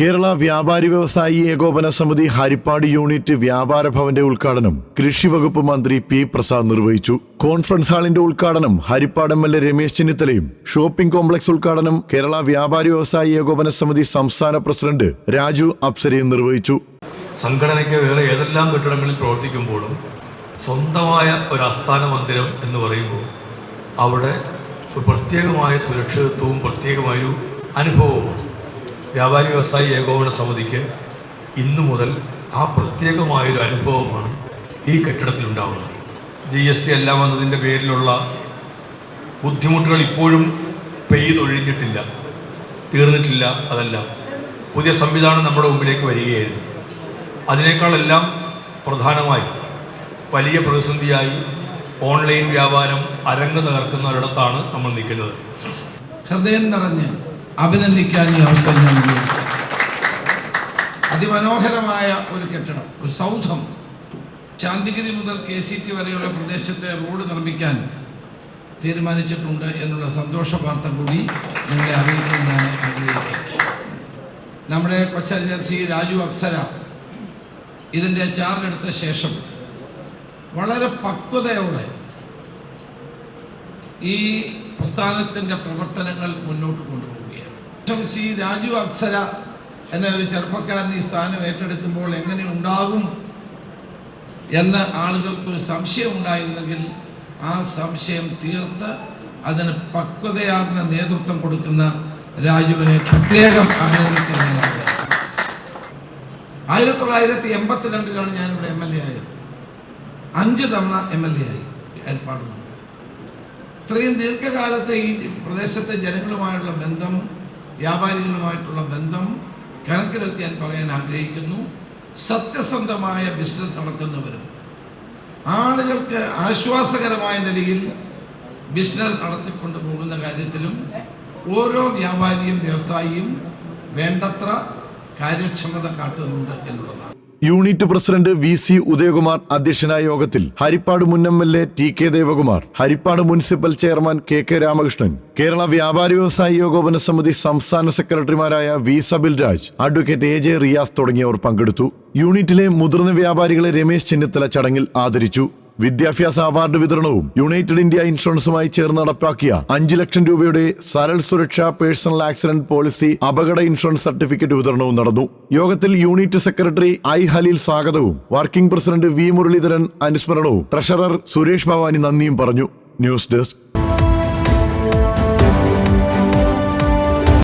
കേരള വ്യാപാരി വ്യവസായി ഏകോപന സമിതി ഹരിപ്പാട് യൂണിറ്റ് വ്യാപാര ഭവന്റെ ഉദ്ഘാടനം കൃഷി വകുപ്പ് മന്ത്രി പി പ്രസാദ് നിർവഹിച്ചു. കോൺഫറൻസ് ഹാളിന്റെ ഉദ്ഘാടനം Harippad M L A Ramesh ചെന്നിത്തലയും ഷോപ്പിംഗ് കോംപ്ലക്സ് ഉദ്ഘാടനം കേരള വ്യാപാരി വ്യവസായി ഏകോപന സമിതി സംസ്ഥാന പ്രസിഡന്റ് രാജു അപ്സരയും നിർവഹിച്ചു. സംഘടനയ്ക്ക് വേറെ ഏതെല്ലാം കെട്ടിടങ്ങളിൽ പ്രവർത്തിക്കുമ്പോഴും സ്വന്തമായ ഒരു ആസ്ഥാന മന്ദിരം എന്ന് പറയുമ്പോൾ അവിടെ ഒരു പ്രത്യേകമായ സുരക്ഷിതത്വവും പ്രത്യേകമായൊരു അനുഭവവുമാണ്. വ്യാപാരി വ്യവസായി ഏകോപന സമിതിക്ക് ഇന്നു മുതൽ ആ പ്രത്യേകമായൊരു അനുഭവമാണ് ഈ കെട്ടിടത്തിലുണ്ടാവുന്നത്. ജി എസ് ടി എല്ലാം വന്നതിന്റെ പേരിലുള്ള ബുദ്ധിമുട്ടുകൾ ഇപ്പോഴും പെയ്തൊഴിഞ്ഞിട്ടില്ല തീർന്നിട്ടില്ല അതെല്ലാം. പുതിയ സംവിധാനം നമ്മുടെ മുമ്പിലേക്ക് വരികയായിരുന്നു. അതിനേക്കാളെല്ലാം പ്രധാനമായി വലിയ പ്രതിസന്ധിയായി ഓൺലൈൻ വ്യാപാരം അരങ്ങ് തകർക്കുന്ന ഒരിടത്താണ് നമ്മൾ നിൽക്കുന്നത്. ഹൃദയം നിറഞ്ഞ് അഭിനന്ദിക്കാൻ ഈ അവസരം നൽകി. അതിമനോഹരമായ ഒരു കെട്ടിടം ഒരു സൗധം ശാന്തിഗിരി മുതൽ കെ സി ടി വരെയുള്ള പ്രദേശത്തെ റോഡ് നിർമ്മിക്കാൻ തീരുമാനിച്ചിട്ടുണ്ട് എന്നുള്ള സന്തോഷ വാർത്ത കൂടി നിങ്ങളെ അറിയിക്കുന്നതാണ് നമ്മുടെ കൊച്ചരിഞ്ഞർ സി രാജു അപ്സര ഇതിന്റെ ചാർജ് എടുത്ത ശേഷം വളരെ പക്വതയോടെ ഈ പ്രസ്ഥാനത്തിന്റെ പ്രവർത്തനങ്ങൾ മുന്നോട്ട് കൊണ്ടുപോവുകയാണ് ശേഷം സി രാജു അപ്സര എന്ന ഒരു ചെറുപ്പക്കാരൻ ഈ സ്ഥാനം ഏറ്റെടുക്കുമ്പോൾ എങ്ങനെ ഉണ്ടാകും എന്ന് ആളുകൾക്ക് ഒരു സംശയം ഉണ്ടായിരുന്നെങ്കിൽ ആ സംശയം തീർത്ത് അതിന് പക്വതയാർന്ന നേതൃത്വം കൊടുക്കുന്ന രാജുവിനെ പ്രത്യേകം അഭിനന്ദിക്കുന്നതാണ് ആയിരത്തി തൊള്ളായിരത്തി എൺപത്തിരണ്ടിലാണ് ഞാനിവിടെ എം എൽ എ ആയത്. അഞ്ച് തവണ എം എൽ എ ആയി ഏർപ്പാട് ഇത്രയും ദീർഘകാലത്തെ ഈ പ്രദേശത്തെ ജനങ്ങളുമായുള്ള ബന്ധം വ്യാപാരികളുമായിട്ടുള്ള ബന്ധം കണക്കിലെടുത്ത് ഞാൻ പറയാൻ ആഗ്രഹിക്കുന്നു. സത്യസന്ധമായ ബിസിനസ് നടത്തുന്നവരും ആളുകൾക്ക് ആശ്വാസകരമായ നിലയിൽ ബിസിനസ് നടത്തിക്കൊണ്ട് പോകുന്ന കാര്യത്തിലും ഓരോ വ്യാപാരിയും വ്യവസായിയും വേണ്ടത്ര കാര്യക്ഷമത കാട്ടുന്നുണ്ട് എന്നുള്ളതാണ്. Unit president V C Udayakumar അധ്യക്ഷനായ യോഗത്തിൽ ഹരിപ്പാട് മുൻ M L A T K Devakumar Harippad municipal chairman K K Ramakrishnan Kerala വ്യാപാരി വ്യവസായി യോഗോപന സമിതി സംസ്ഥാന സെക്രട്ടറിമാരായ V Sabil Raj advocate A J Riaz തുടങ്ങിയവർ പങ്കെടുത്തു. യൂണിറ്റിലെ മുതിർന്ന വ്യാപാരികളെ രമേശ് ചെന്നിത്തല ചടങ്ങിൽ ആദരിച്ചു. വിദ്യാഭ്യാസ അവാർഡ് വിതരണവും യുണൈറ്റഡ് ഇന്ത്യ ഇൻഷുറൻസുമായി ചേർന്ന് നടപ്പാക്കിയ അഞ്ച് ലക്ഷം രൂപയുടെ Saral Suraksha personal accident policy അപകട ഇൻഷുറൻസ് സർട്ടിഫിക്കറ്റ് വിതരണവും നടന്നു. യോഗത്തിൽ യൂണിറ്റ് സെക്രട്ടറി ഐ ഹലീൽ സ്വാഗതവും വർക്കിംഗ് പ്രസിഡന്റ് വി മുരളീധരൻ അനുസ്മരണവും ട്രഷറർ സുരേഷ് ഭവാനി നന്ദിയും പറഞ്ഞു. News desk